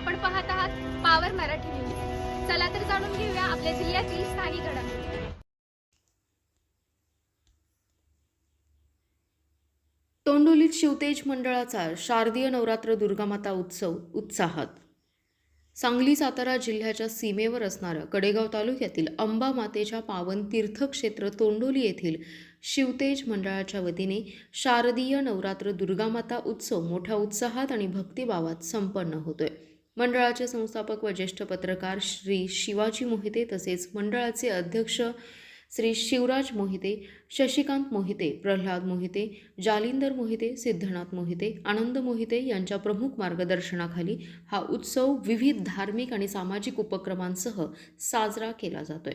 आपण पाहत आहात पावर मराठी न्यूज चला तर जाणून घेऊया आपल्या जिल्ह्यातील स्थानिक घडामोडी. तोंडोलीत शिवतेज मंडळाचा शारदीय नवरात्र दुर्गामाता उत्सव उत्साहात. सांगली सातारा जिल्ह्याच्या सीमेवर असणारं कडेगाव तालुक्यातील अंबा मातेच्या पावन तीर्थक्षेत्र तोंडोली येथील शिवतेज मंडळाच्या वतीने शारदीय नवरात्र दुर्गामाता उत्सव मोठ्या उत्साहात आणि भक्तिभावात संपन्न होतोय. मंडळाचे संस्थापक व ज्येष्ठ पत्रकार श्री शिवाजी मोहिते तसेच मंडळाचे अध्यक्ष श्री शिवराज मोहिते शशिकांत मोहिते प्रल्हाद मोहिते जालिंदर मोहिते सिद्धनाथ मोहिते आनंद मोहिते यांच्या प्रमुख मार्गदर्शनाखाली हा उत्सव विविध धार्मिक आणि सामाजिक उपक्रमांसह साजरा केला जातोय.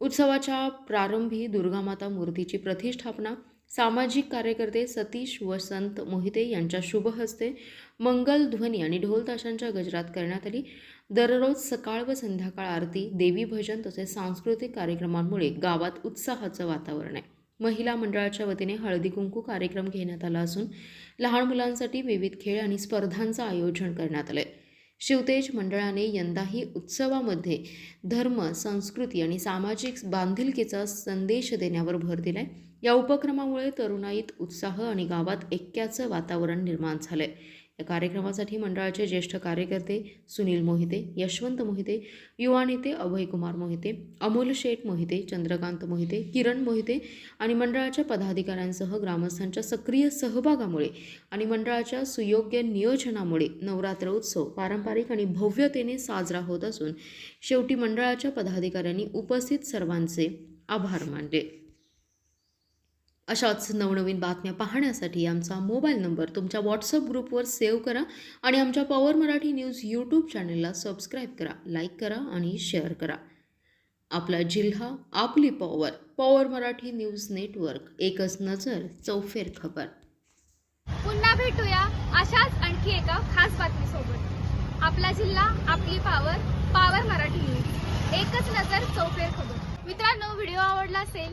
उत्सवाच्या प्रारंभी दुर्गामाता मूर्तीची प्रतिष्ठापना सामाजिक कार्यकर्ते सतीश वसंत मोहिते यांच्या शुभहस्ते मंगल ध्वनी आणि ढोलताशांच्या गजरात करण्यात आली. दररोज सकाळ व संध्याकाळ आरती देवी भजन तसेच सांस्कृतिक कार्यक्रमांमुळे गावात उत्साहाचं वातावरण आहे. महिला मंडळाच्या वतीने हळदी कुंकू कार्यक्रम घेण्यात आला असून लहान मुलांसाठी विविध खेळ आणि स्पर्धांचं आयोजन करण्यात आलं आहे शिवतेज मंडळाने यंदाही उत्सवामध्ये धर्म संस्कृती आणि सामाजिक बांधिलकीचा संदेश देण्यावर भर दिलाय. या उपक्रमामुळे तरुणाईत उत्साह आणि गावात ऐक्याचं वातावरण निर्माण झालंय. या कार्यक्रमासाठी मंडळाचे ज्येष्ठ कार्यकर्ते सुनील मोहिते यशवंत मोहिते युवा नेते अभयकुमार मोहिते अमोल शेठ मोहिते चंद्रकांत मोहिते किरण मोहिते आणि मंडळाच्या पदाधिकाऱ्यांसह ग्रामस्थांच्या सक्रिय सहभागामुळे आणि मंडळाच्या सुयोग्य नियोजनामुळे नवरात्र उत्सव पारंपरिक आणि भव्यतेने साजरा होत असून शेवटी मंडळाच्या पदाधिकाऱ्यांनी उपस्थित सर्वांचे आभार मानले. अशाच नवनवीन बातम्या पाहण्यासाठी आमचा मोबाईल नंबर तुमच्या व्हॉट्सअप ग्रुपवर सेव्ह करा आणि आमच्या पॉवर मराठी न्यूज यूट्यूब चॅनलला सबस्क्राईब करा लाईक करा आणि शेअर करा. आपला जिल्हा आपली power power Marathi news network एकच नजर चौफेर खबर. पुन्हा भेटूया अशाच आणखी एका खास बातमीसोबत. आपला जिल्हा आपली पॉवर पॉवर मराठी न्यूज एकच नजर चौफेर खबर. मित्रांनो व्हिडिओ आवडला असेल